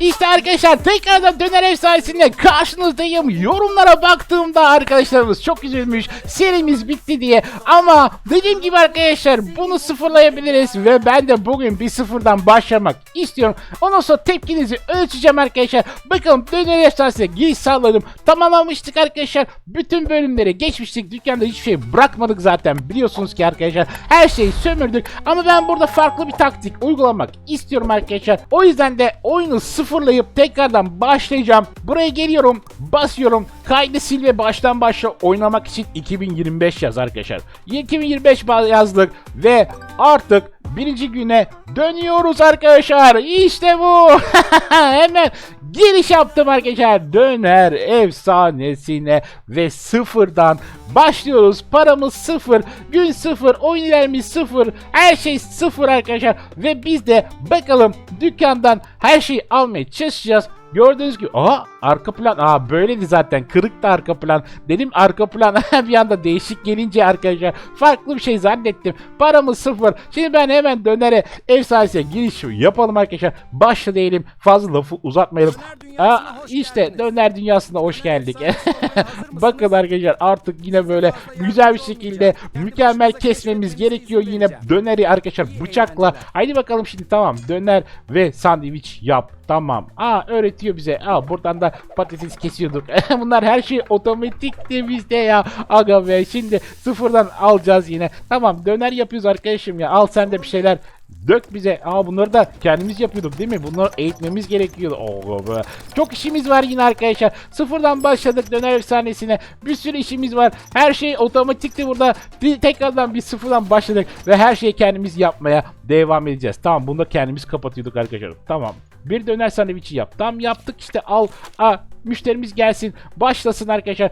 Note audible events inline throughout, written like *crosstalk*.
İşte arkadaşlar tekrardan döner efsanesinde karşınızdayım. Yorumlara baktığımda arkadaşlarımız çok üzülmüş. Serimiz bitti diye. Ama dediğim gibi arkadaşlar bunu sıfırlayabiliriz. Ve ben de bugün bir sıfırdan başlamak istiyorum. Ondan sonra tepkinizi ölçeceğim arkadaşlar. Bakalım döner efsanesine giriş sağladım. Tamamlamıştık arkadaşlar. Bütün bölümleri geçmiştik. Dükkanda hiçbir şey bırakmadık zaten. Biliyorsunuz ki arkadaşlar her şeyi sömürdük. Ama ben burada farklı bir taktik uygulamak istiyorum arkadaşlar. O yüzden de oyunu sıfırlayıp tekrardan başlayacağım. Buraya geliyorum, basıyorum. Kaydı sil ve baştan başla oynamak için 2025 yaz arkadaşlar. 2025 ba- yazdık ve artık birinci güne dönüyoruz arkadaşlar. İşte bu. *laughs* Hemen giriş yaptım arkadaşlar. Döner efsanesine ve sıfırdan başlıyoruz. Paramız sıfır, gün sıfır, oyun ilerimiz sıfır, her şey sıfır arkadaşlar. Ve biz de bakalım dükkandan her şeyi almaya çalışacağız. Gördüğünüz gibi aha arka plan aa böyleydi zaten kırık da arka plan. Dedim arka plan *laughs* bir anda değişik gelince arkadaşlar farklı bir şey zannettim. Paramız sıfır. Şimdi ben hemen dönere efsanesine giriş yapalım arkadaşlar. Başla diyelim fazla lafı uzatmayalım. Aa, işte döner dünyasına hoş geldik. *laughs* bakın arkadaşlar artık yine böyle güzel bir şekilde mükemmel kesmemiz gerekiyor yine döneri arkadaşlar bıçakla. haydi bakalım şimdi tamam döner ve sandviç yap. Tamam. Aa öğretiyor bize. Aa buradan da patates kesiyorduk. *laughs* Bunlar her şey otomatikti bizde ya. Aga be şimdi sıfırdan alacağız yine. Tamam döner yapıyoruz arkadaşım ya. Al sen de bir şeyler dök bize. Aa bunları da kendimiz yapıyorduk değil mi? Bunları eğitmemiz gerekiyordu. Oo be. Çok işimiz var yine arkadaşlar. Sıfırdan başladık döner efsanesine. Bir sürü işimiz var. Her şey otomatikti burada. Bir, tekrardan bir sıfırdan başladık ve her şeyi kendimiz yapmaya devam edeceğiz. Tamam bunu da kendimiz kapatıyorduk arkadaşlar. Tamam. Bir döner sandviçi yap. Tam yaptık işte al. Aa, müşterimiz gelsin. Başlasın arkadaşlar.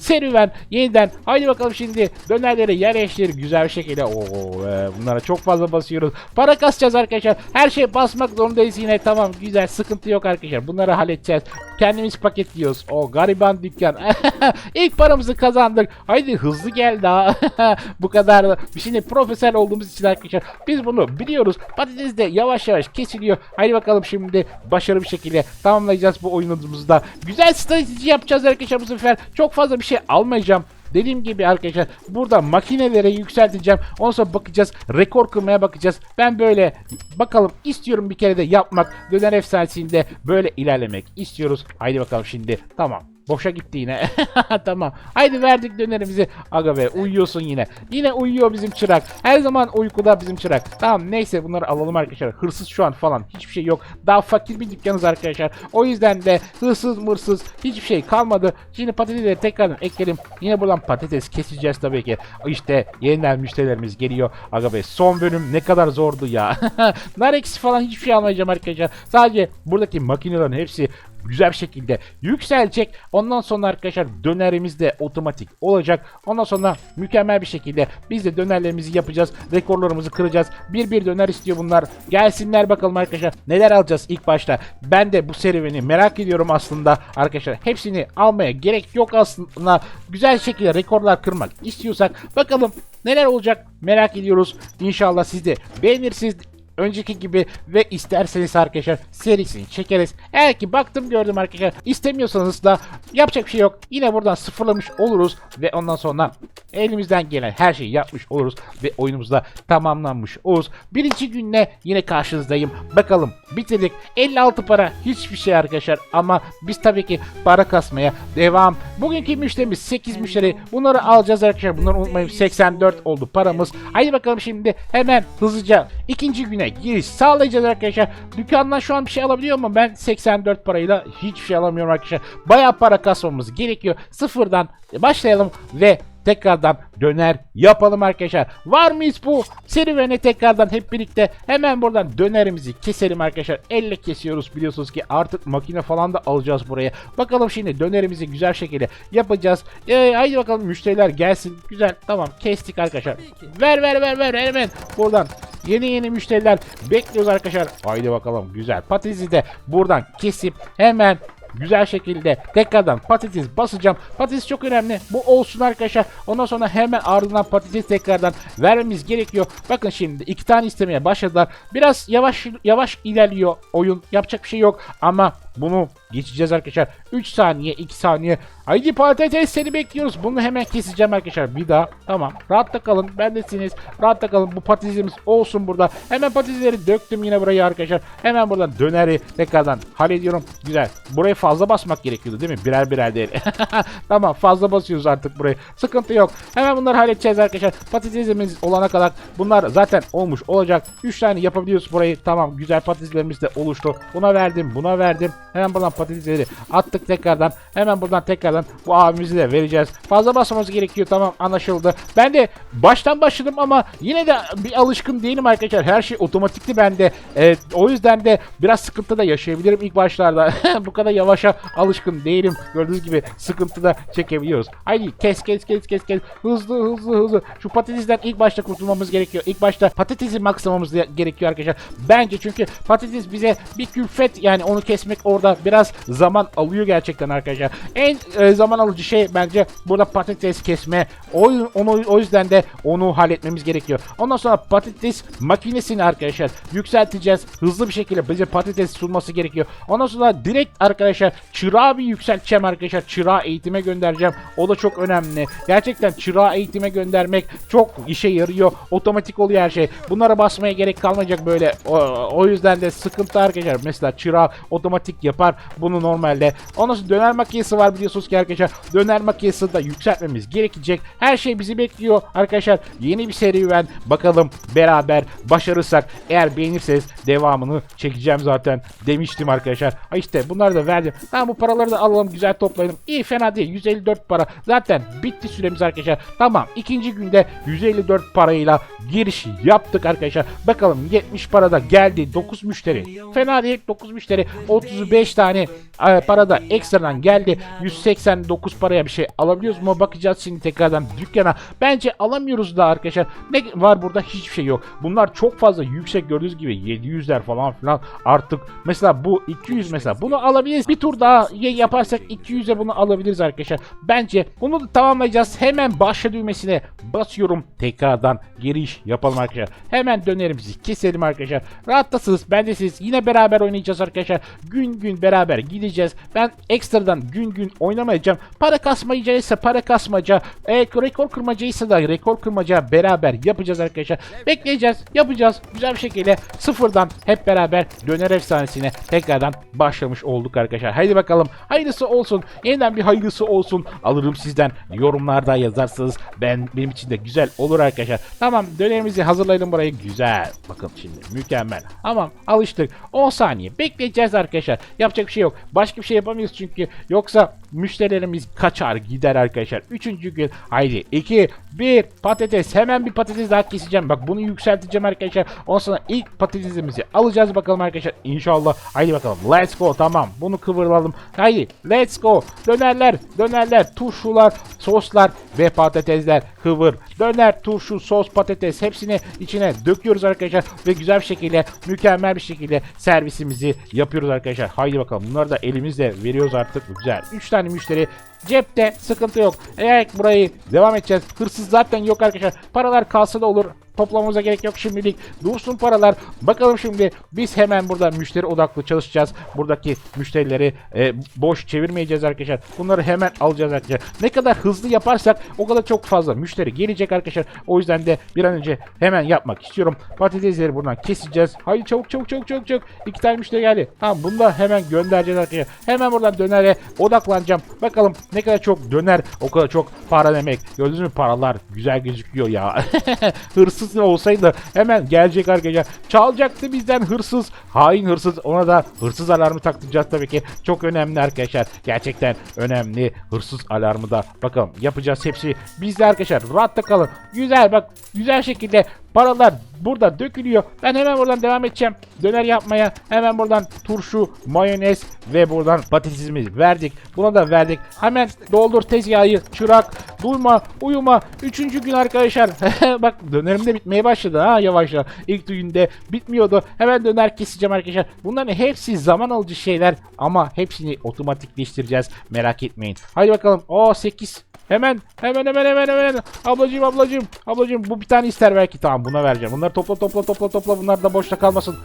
Serüven yeniden. Haydi bakalım şimdi dönerleri yerleştir güzel bir şekilde. Oo, e, bunlara çok fazla basıyoruz. Para kasacağız arkadaşlar. Her şey basmak zorundayız yine. Tamam güzel sıkıntı yok arkadaşlar. Bunları halledeceğiz. Kendimiz paketliyoruz. O gariban dükkan. *laughs* İlk paramızı kazandık. Haydi hızlı gel daha. *laughs* Bu kadar. Şimdi profesyonel olduğumuz için arkadaşlar biz bunu biliyoruz. Patates de yavaş yavaş kesiliyor. Haydi bakalım şimdi başarılı bir şekilde tamamlayacağız bu oyunumuzda. Güzel strateji yapacağız arkadaşlar bu sefer. Çok fazla bir şey almayacağım. Dediğim gibi arkadaşlar burada makinelere yükselteceğim. Ondan sonra bakacağız. Rekor kırmaya bakacağız. Ben böyle bakalım istiyorum bir kere de yapmak. Döner efsanesinde böyle ilerlemek istiyoruz. Haydi bakalım şimdi. Tamam. Boşa gitti yine. *laughs* tamam. Haydi verdik dönerimizi. Aga be uyuyorsun yine. Yine uyuyor bizim çırak. Her zaman uykuda bizim çırak. Tamam neyse bunları alalım arkadaşlar. Hırsız şu an falan hiçbir şey yok. Daha fakir bir dükkanız arkadaşlar. O yüzden de hırsız mırsız hiçbir şey kalmadı. Şimdi patatesleri tekrardan ekledim. Yine buradan patates keseceğiz tabii ki. İşte yeniden müşterilerimiz geliyor. Aga be son bölüm ne kadar zordu ya. *laughs* Nar eksi falan hiçbir şey almayacağım arkadaşlar. Sadece buradaki makinelerin hepsi güzel bir şekilde yükselecek. Ondan sonra arkadaşlar dönerimiz de otomatik olacak. Ondan sonra mükemmel bir şekilde biz de dönerlerimizi yapacağız. Rekorlarımızı kıracağız. Bir bir döner istiyor bunlar. Gelsinler bakalım arkadaşlar. Neler alacağız ilk başta. Ben de bu serüveni merak ediyorum aslında arkadaşlar. Hepsini almaya gerek yok aslında. Güzel şekilde rekorlar kırmak istiyorsak bakalım neler olacak merak ediyoruz. İnşallah siz de beğenirsiniz önceki gibi ve isterseniz arkadaşlar serisini çekeriz. Eğer ki baktım gördüm arkadaşlar istemiyorsanız da yapacak bir şey yok. Yine buradan sıfırlamış oluruz ve ondan sonra elimizden gelen her şeyi yapmış oluruz ve oyunumuzda tamamlanmış oluruz. Birinci günle yine karşınızdayım. Bakalım bitirdik. 56 para hiçbir şey arkadaşlar ama biz tabii ki para kasmaya devam. Bugünkü müşterimiz 8 müşteri. Bunları alacağız arkadaşlar. Bunları unutmayın 84 oldu paramız. Haydi bakalım şimdi hemen hızlıca ikinci güne giriş sağlayacağız arkadaşlar. Dükkandan şu an bir şey alabiliyor mu? Ben 84 parayla hiçbir şey alamıyorum arkadaşlar. Bayağı para kasmamız gerekiyor. Sıfırdan başlayalım ve tekrardan döner yapalım arkadaşlar. Var mıyız bu serüvene tekrardan hep birlikte hemen buradan dönerimizi keselim arkadaşlar. Elle kesiyoruz biliyorsunuz ki artık makine falan da alacağız buraya. Bakalım şimdi dönerimizi güzel şekilde yapacağız. Ee, haydi bakalım müşteriler gelsin. Güzel tamam kestik arkadaşlar. Ver ver ver ver hemen buradan Yeni yeni müşteriler bekliyoruz arkadaşlar. Haydi bakalım güzel. Patatesi de buradan kesip hemen güzel şekilde tekrardan patates basacağım. Patates çok önemli. Bu olsun arkadaşlar. Ondan sonra hemen ardından patates tekrardan vermemiz gerekiyor. Bakın şimdi iki tane istemeye başladılar. Biraz yavaş yavaş ilerliyor oyun. Yapacak bir şey yok ama bunu geçeceğiz arkadaşlar. 3 saniye, 2 saniye. Haydi patates seni bekliyoruz. Bunu hemen keseceğim arkadaşlar. Bir daha. Tamam. Rahatta kalın. Bendesiniz. Rahatta kalın. Bu patatesimiz olsun burada. Hemen patatesleri döktüm yine buraya arkadaşlar. Hemen buradan döneri tekrardan hallediyorum. Güzel. Buraya fazla basmak gerekiyordu değil mi? Birer birer değil. *laughs* tamam fazla basıyoruz artık burayı. Sıkıntı yok. Hemen bunları halledeceğiz arkadaşlar. Patatesimiz olana kadar bunlar zaten olmuş olacak. 3 tane yapabiliyoruz burayı. Tamam güzel patateslerimiz de oluştu. Buna verdim buna verdim. Hemen buradan patatesleri attık tekrardan. Hemen buradan tekrardan bu abimizi de vereceğiz. Fazla basmamız gerekiyor tamam anlaşıldı. Ben de baştan başladım ama yine de bir alışkın değilim arkadaşlar. Her şey otomatikti bende. Ee, o yüzden de biraz sıkıntı da yaşayabilirim ilk başlarda. *laughs* bu kadar yavaşa alışkın değilim. Gördüğünüz gibi sıkıntı da çekebiliyoruz. Haydi kes kes kes kes kes. Hızlı hızlı hızlı. Şu patatesten ilk başta kurtulmamız gerekiyor. İlk başta patatesi maksamamız de- gerekiyor arkadaşlar. Bence çünkü patates bize bir külfet yani onu kesmek orada biraz zaman alıyor gerçekten arkadaşlar. En e, zaman alıcı şey bence burada patates kesme. O, onu, o yüzden de onu halletmemiz gerekiyor. Ondan sonra patates makinesini arkadaşlar yükselteceğiz. Hızlı bir şekilde bize patates sunması gerekiyor. Ondan sonra direkt arkadaşlar çırağı bir yükselteceğim arkadaşlar. Çırağı eğitime göndereceğim. O da çok önemli. Gerçekten çırağı eğitime göndermek çok işe yarıyor. Otomatik oluyor her şey. Bunlara basmaya gerek kalmayacak böyle. O, o yüzden de sıkıntı arkadaşlar. Mesela çırağı otomatik yapar. Bunu normalde. Ondan sonra döner makinesi var biliyorsunuz ki arkadaşlar. Döner makinesi de yükseltmemiz gerekecek. Her şey bizi bekliyor arkadaşlar. Yeni bir serüven. Bakalım beraber başarırsak eğer beğenirseniz devamını çekeceğim zaten demiştim arkadaşlar. Ha işte bunları da verdim. Tamam bu paraları da alalım güzel toplayalım. İyi fena değil 154 para. Zaten bitti süremiz arkadaşlar. Tamam ikinci günde 154 parayla giriş yaptık arkadaşlar. Bakalım 70 parada geldi 9 müşteri. Fena değil 9 müşteri 35 tane e, parada ekstradan geldi. 189 paraya bir şey alabiliyoruz mu? Bakacağız şimdi tekrardan dükkana. Bence alamıyoruz da arkadaşlar. Ne var burada? Hiçbir şey yok. Bunlar çok fazla yüksek gördüğünüz gibi 700'ler falan filan artık. Mesela bu 200 mesela bunu alabiliriz. Bir tur daha yaparsak 200'e bunu alabiliriz arkadaşlar. Bence bunu da tamamlayacağız. Hemen başla düğmesine basıyorum. Tekrardan giriş yapalım arkadaşlar. Hemen dönerimizi keselim arkadaşlar. Rahattasınız. Ben de siz yine beraber oynayacağız arkadaşlar. Gün gün beraber gideceğiz. Ben ekstradan gün gün oynamayacağım. Para kasmayacağıysa para kasmaca. E, rekor kırmacaysa da rekor kırmaca beraber yapacağız arkadaşlar. Bekleyeceğiz. Yapacağız. Güzel bir şekilde sıfırdan hep beraber döner efsanesine tekrardan başlamış olduk arkadaşlar. Haydi bakalım. Hayırlısı olsun. Yeniden bir hayırlısı olsun. Alırım sizden. Yorumlarda yazarsınız. Ben benim için de güzel olur arkadaşlar. Tamam dönerimizi hazırlayalım burayı. Güzel. Bakın şimdi mükemmel. Tamam alıştık. 10 saniye bekleyeceğiz arkadaşlar. Yapacak bir şey yok. Başka bir şey yapamayız çünkü. Yoksa müşterilerimiz kaçar gider arkadaşlar. Üçüncü gün. Haydi 2 1 patates. Hemen bir patates daha keseceğim. Bak bunu yükselteceğim arkadaşlar. Ondan sonra ilk patatesimizi alacağız bakalım arkadaşlar. İnşallah. Haydi bakalım. Let's go. Tamam. Bunu kıvıralım. Haydi. Let's go. Dönerler. Dönerler. Turşular. Soslar. Ve patatesler. Kıvır. Döner, turşu, sos, patates. Hepsini içine döküyoruz arkadaşlar. Ve güzel bir şekilde mükemmel bir şekilde servisimizi yapıyoruz arkadaşlar. Haydi bakalım. Bunları da elimizle veriyoruz artık. Güzel. 3 tane müşteri cepte sıkıntı yok. Eğer burayı devam edeceğiz. Hırsız zaten yok arkadaşlar. Paralar kalsa da olur. Toplamamıza gerek yok şimdilik. Dursun paralar. Bakalım şimdi biz hemen burada müşteri odaklı çalışacağız. Buradaki müşterileri e, boş çevirmeyeceğiz arkadaşlar. Bunları hemen alacağız arkadaşlar. Ne kadar hızlı yaparsak o kadar çok fazla müşteri gelecek arkadaşlar. O yüzden de bir an önce hemen yapmak istiyorum. Patatesleri buradan keseceğiz. Haydi çabuk çabuk çabuk çabuk çabuk. İki tane müşteri geldi. Tamam bunu da hemen göndereceğiz arkadaşlar. Hemen buradan dönere odaklanacağım. Bakalım ne kadar çok döner o kadar çok para demek. Gördünüz mü paralar güzel gözüküyor ya. *laughs* hırsız ne olsaydı hemen gelecek arkadaşlar. Çalacaktı bizden hırsız. Hain hırsız. Ona da hırsız alarmı taktıracağız tabii ki. Çok önemli arkadaşlar. Gerçekten önemli hırsız alarmı da. Bakalım yapacağız hepsi. Bizde arkadaşlar rahatta kalın. Güzel bak güzel şekilde paralar burada dökülüyor. Ben hemen buradan devam edeceğim. Döner yapmaya hemen buradan turşu, mayonez ve buradan patatesimizi verdik. Buna da verdik. Hemen doldur tezgahı çırak. Durma, uyuma. Üçüncü gün arkadaşlar. *laughs* Bak dönerim de bitmeye başladı ha yavaşça. İlk günde bitmiyordu. Hemen döner keseceğim arkadaşlar. Bunların hepsi zaman alıcı şeyler ama hepsini otomatikleştireceğiz. Merak etmeyin. Hadi bakalım. O 8. Hemen hemen hemen hemen hemen ablacığım ablacığım ablacığım bu bir tane ister belki tamam buna vereceğim bunları topla topla topla topla bunlar da boşta kalmasın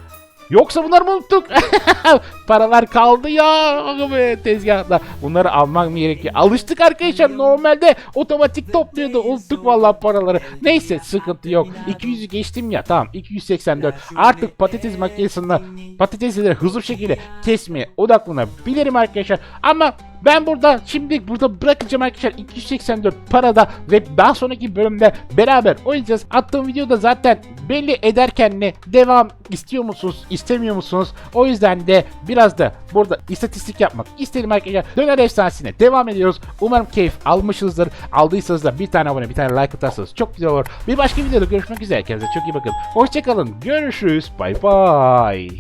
Yoksa bunları mı unuttuk? *laughs* Paralar kaldı ya tezgahta. Bunları almam gerekiyor. Alıştık arkadaşlar. Normalde otomatik topluyordu. Unuttuk vallahi paraları. Neyse sıkıntı yok. 200'ü geçtim ya. Tamam 284. Artık patates makinesinde patatesleri hızlı şekilde kesmeye odaklanabilirim arkadaşlar. Ama ben burada şimdi burada bırakacağım arkadaşlar 284 parada ve daha sonraki bölümde beraber oynayacağız. Attığım videoda zaten belli ederken ne devam istiyor musunuz istemiyor musunuz? O yüzden de biraz da burada istatistik yapmak istedim arkadaşlar. Döner efsanesine devam ediyoruz. Umarım keyif almışsınızdır. Aldıysanız da bir tane abone bir tane like atarsanız çok güzel olur. Bir başka videoda görüşmek üzere. Kendinize çok iyi bakın. Hoşçakalın. Görüşürüz. Bay bay.